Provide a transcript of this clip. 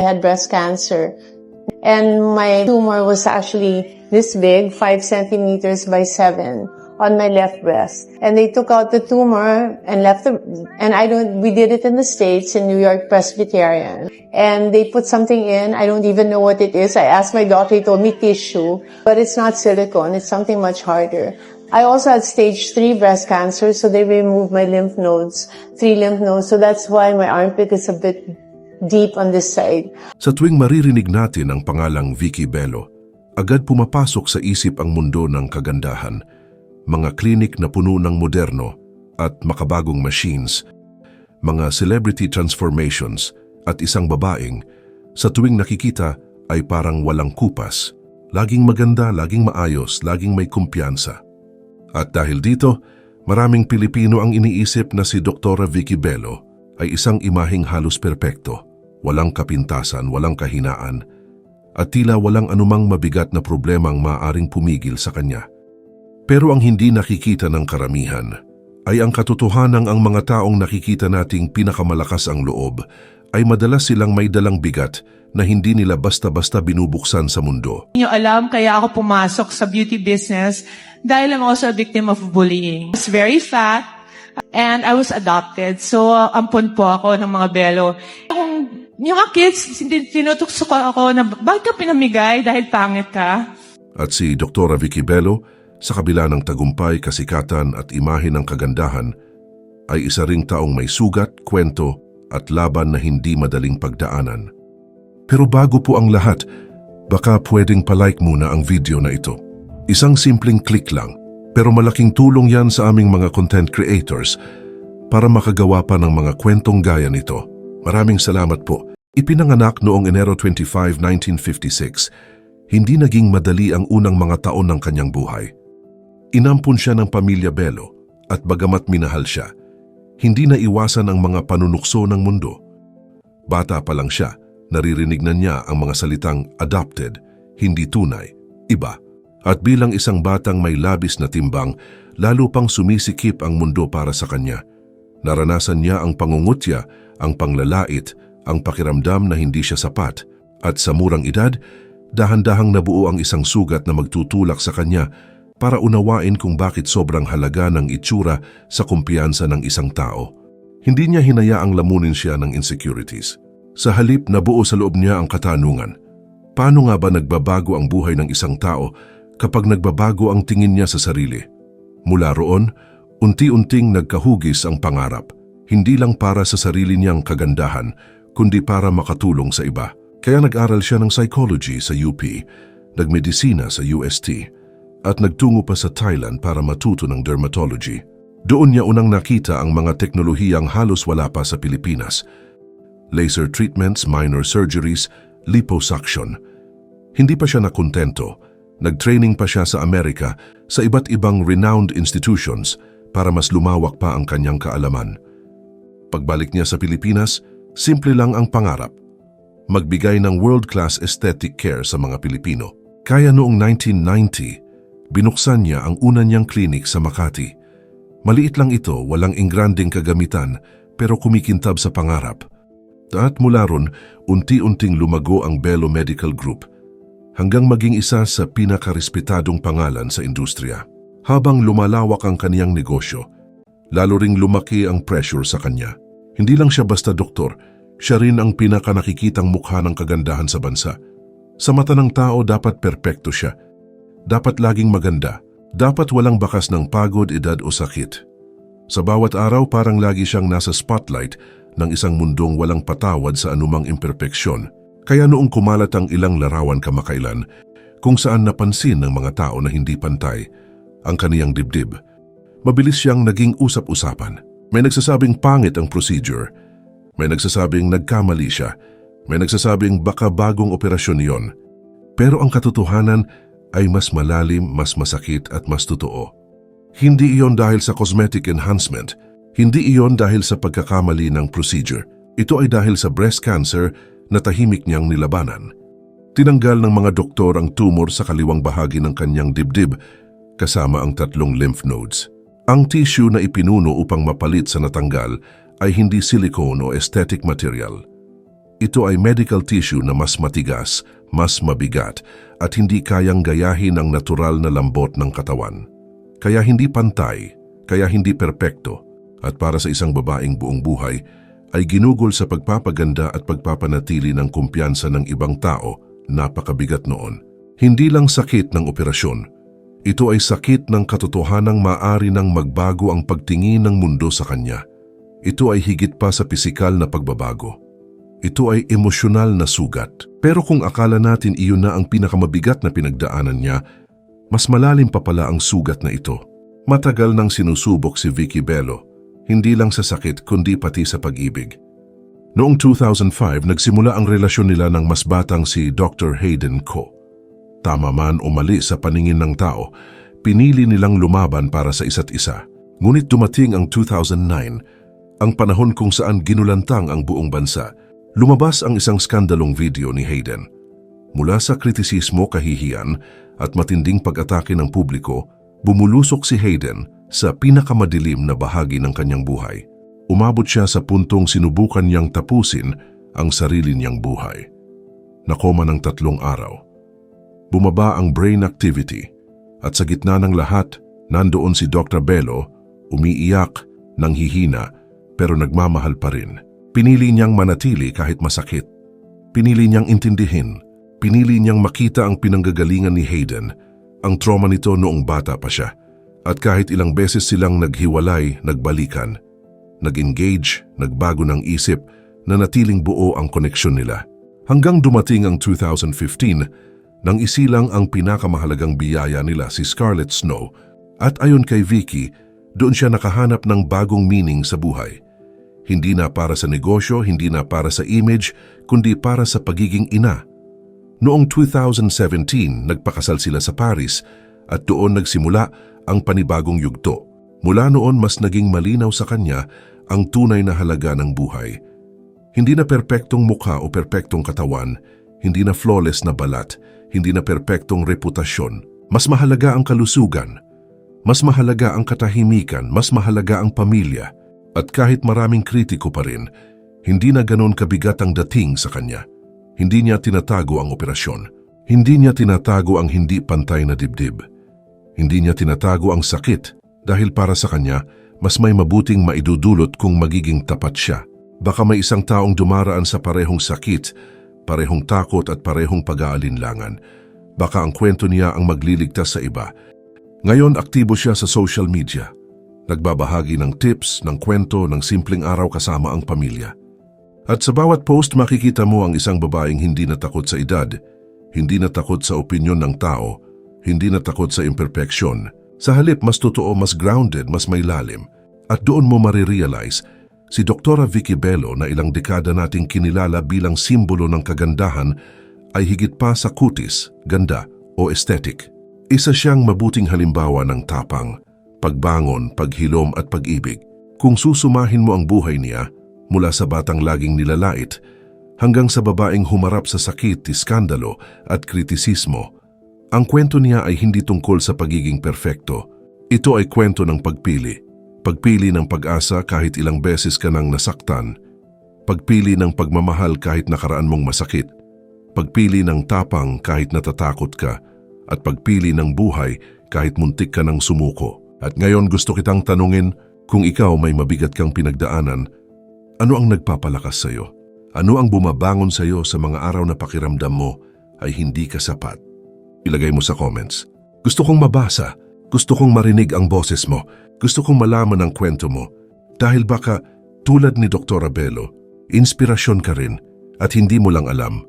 I had breast cancer. And my tumor was actually this big, 5 centimeters by 7 on my left breast. And they took out the tumor and left the, and I don't, we did it in the States in New York Presbyterian. And they put something in, I don't even know what it is. I asked my doctor, he told me tissue, but it's not silicone, it's something much harder. I also had stage 3 breast cancer, so they removed my lymph nodes, three lymph nodes, so that's why my armpit is a bit deep on this side. Sa tuwing maririnig natin ang pangalang Vicky Bello, agad pumapasok sa isip ang mundo ng kagandahan, mga klinik na puno ng moderno at makabagong machines, mga celebrity transformations at isang babaeng sa tuwing nakikita ay parang walang kupas, laging maganda, laging maayos, laging may kumpiyansa. At dahil dito, maraming Pilipino ang iniisip na si Dr. Vicky Bello ay isang imaheng halos perpekto, walang kapintasan, walang kahinaan, at tila walang anumang mabigat na problemang maaring pumigil sa kanya. Pero ang hindi nakikita ng karamihan ay ang katotohanan ang mga taong nakikita nating pinakamalakas ang loob ay madalas silang may dalang bigat na hindi nila basta-basta binubuksan sa mundo. Hindi nyo alam, kaya ako pumasok sa beauty business dahil I'm also a victim of bullying. I was very fat and I was adopted. So, ampon po ako ng mga belo. Kung yung mga kids, tinutukso ko ako na bakit ka pinamigay dahil pangit ka? At si Dr. Vicky Bello, sa kabila ng tagumpay, kasikatan at imahe ng kagandahan, ay isa ring taong may sugat, kwento at laban na hindi madaling pagdaanan. Pero bago po ang lahat, baka pwedeng palike muna ang video na ito. Isang simpleng click lang, pero malaking tulong yan sa aming mga content creators para makagawa pa ng mga kwentong gaya nito. Maraming salamat po. Ipinanganak noong Enero 25, 1956, hindi naging madali ang unang mga taon ng kanyang buhay. Inampun siya ng pamilya Bello at bagamat minahal siya, hindi na iwasan ang mga panunukso ng mundo. Bata pa lang siya, naririnig na niya ang mga salitang adopted, hindi tunay, iba. At bilang isang batang may labis na timbang, lalo pang sumisikip ang mundo para sa kanya. Naranasan niya ang pangungutya, ang panglalait, ang pakiramdam na hindi siya sapat. At sa murang edad, dahan-dahang nabuo ang isang sugat na magtutulak sa kanya para unawain kung bakit sobrang halaga ng itsura sa kumpiyansa ng isang tao. Hindi niya hinayaang lamunin siya ng insecurities. Sa halip nabuo sa loob niya ang katanungan. Paano nga ba nagbabago ang buhay ng isang tao kapag nagbabago ang tingin niya sa sarili? Mula roon, unti-unting nagkahugis ang pangarap, hindi lang para sa sarili niyang kagandahan, kundi para makatulong sa iba. Kaya nag-aral siya ng psychology sa UP, nagmedisina sa UST, at nagtungo pa sa Thailand para matuto ng dermatology. Doon niya unang nakita ang mga teknolohiyang halos wala pa sa Pilipinas. Laser treatments, minor surgeries, liposuction. Hindi pa siya nakontento. Nag-training pa siya sa Amerika sa iba't ibang renowned institutions para mas lumawak pa ang kanyang kaalaman. Pagbalik niya sa Pilipinas, simple lang ang pangarap. Magbigay ng world-class aesthetic care sa mga Pilipino. Kaya noong 1990, binuksan niya ang una niyang klinik sa Makati. Maliit lang ito, walang ingranding kagamitan, pero kumikintab sa pangarap. At mula ron, unti-unting lumago ang Bello Medical Group hanggang maging isa sa pinakarespetadong pangalan sa industriya. Habang lumalawak ang kaniyang negosyo, lalo ring lumaki ang pressure sa kanya. Hindi lang siya basta doktor, siya rin ang pinakanakikitang mukha ng kagandahan sa bansa. Sa mata ng tao dapat perpekto siya. Dapat laging maganda. Dapat walang bakas ng pagod, edad o sakit. Sa bawat araw parang lagi siyang nasa spotlight ng isang mundong walang patawad sa anumang imperpeksyon. Kaya noong kumalat ang ilang larawan kamakailan, kung saan napansin ng mga tao na hindi pantay ang kaniyang dibdib, mabilis siyang naging usap-usapan. May nagsasabing pangit ang procedure, may nagsasabing nagkamali siya, may nagsasabing baka bagong operasyon yon. Pero ang katotohanan ay mas malalim, mas masakit at mas totoo. Hindi iyon dahil sa cosmetic enhancement, hindi iyon dahil sa pagkakamali ng procedure. Ito ay dahil sa breast cancer na tahimik niyang nilabanan. Tinanggal ng mga doktor ang tumor sa kaliwang bahagi ng kanyang dibdib kasama ang tatlong lymph nodes. Ang tissue na ipinuno upang mapalit sa natanggal ay hindi silicone o aesthetic material. Ito ay medical tissue na mas matigas, mas mabigat, at hindi kayang gayahin ang natural na lambot ng katawan. Kaya hindi pantay, kaya hindi perpekto, at para sa isang babaeng buong buhay, ay ginugol sa pagpapaganda at pagpapanatili ng kumpiyansa ng ibang tao, napakabigat noon. Hindi lang sakit ng operasyon, ito ay sakit ng katotohanang maari nang magbago ang pagtingin ng mundo sa kanya. Ito ay higit pa sa pisikal na pagbabago. Ito ay emosyonal na sugat. Pero kung akala natin iyon na ang pinakamabigat na pinagdaanan niya, mas malalim pa pala ang sugat na ito. Matagal nang sinusubok si Vicky Bello, hindi lang sa sakit kundi pati sa pag-ibig. Noong 2005, nagsimula ang relasyon nila ng mas batang si Dr. Hayden Ko. Tama man o mali sa paningin ng tao, pinili nilang lumaban para sa isa't isa. Ngunit dumating ang 2009, ang panahon kung saan ginulantang ang buong bansa. Lumabas ang isang skandalong video ni Hayden. Mula sa kritisismo, kahihiyan at matinding pag-atake ng publiko, bumulusok si Hayden sa pinakamadilim na bahagi ng kanyang buhay. Umabot siya sa puntong sinubukan niyang tapusin ang sarili niyang buhay. Nakoma ng tatlong araw. Bumaba ang brain activity at sa gitna ng lahat, nandoon si Dr. Bello, umiiyak, nanghihina, pero nagmamahal pa rin. Pinili niyang manatili kahit masakit. Pinili niyang intindihin. Pinili niyang makita ang pinanggagalingan ni Hayden, ang trauma nito noong bata pa siya. At kahit ilang beses silang naghiwalay, nagbalikan, nag-engage, nagbago ng isip, na natiling buo ang koneksyon nila. Hanggang dumating ang 2015, nang isilang ang pinakamahalagang biyaya nila si Scarlett Snow at ayon kay Vicky, doon siya nakahanap ng bagong meaning sa buhay. Hindi na para sa negosyo, hindi na para sa image, kundi para sa pagiging ina. Noong 2017, nagpakasal sila sa Paris at doon nagsimula ang panibagong yugto. Mula noon mas naging malinaw sa kanya ang tunay na halaga ng buhay. Hindi na perpektong mukha o perpektong katawan, hindi na flawless na balat, hindi na perpektong reputasyon. Mas mahalaga ang kalusugan. Mas mahalaga ang katahimikan, mas mahalaga ang pamilya. At kahit maraming kritiko pa rin, hindi na ganon kabigat ang dating sa kanya. Hindi niya tinatago ang operasyon. Hindi niya tinatago ang hindi pantay na dibdib. Hindi niya tinatago ang sakit dahil para sa kanya, mas may mabuting maidudulot kung magiging tapat siya. Baka may isang taong dumaraan sa parehong sakit parehong takot at parehong pag-aalinlangan. Baka ang kwento niya ang magliligtas sa iba. Ngayon aktibo siya sa social media. Nagbabahagi ng tips, ng kwento, ng simpleng araw kasama ang pamilya. At sa bawat post makikita mo ang isang babaeng hindi natakot sa edad, hindi natakot sa opinyon ng tao, hindi natakot sa imperfeksyon. Sa halip mas totoo, mas grounded, mas may lalim. At doon mo marirealize Si Doktora Vicky Bello na ilang dekada nating kinilala bilang simbolo ng kagandahan ay higit pa sa kutis, ganda o aesthetic. Isa siyang mabuting halimbawa ng tapang, pagbangon, paghilom at pag-ibig. Kung susumahin mo ang buhay niya, mula sa batang laging nilalait, hanggang sa babaeng humarap sa sakit, iskandalo at kritisismo, ang kwento niya ay hindi tungkol sa pagiging perpekto. Ito ay kwento ng pagpili Pagpili ng pag-asa kahit ilang beses ka nang nasaktan. Pagpili ng pagmamahal kahit nakaraan mong masakit. Pagpili ng tapang kahit natatakot ka. At pagpili ng buhay kahit muntik ka ng sumuko. At ngayon gusto kitang tanungin kung ikaw may mabigat kang pinagdaanan, ano ang nagpapalakas sa iyo? Ano ang bumabangon sa iyo sa mga araw na pakiramdam mo ay hindi ka sapat? Ilagay mo sa comments. Gusto kong mabasa. Gusto kong marinig ang boses mo. Gusto kong malaman ang kwento mo dahil baka tulad ni Dr. Bello, inspirasyon ka rin at hindi mo lang alam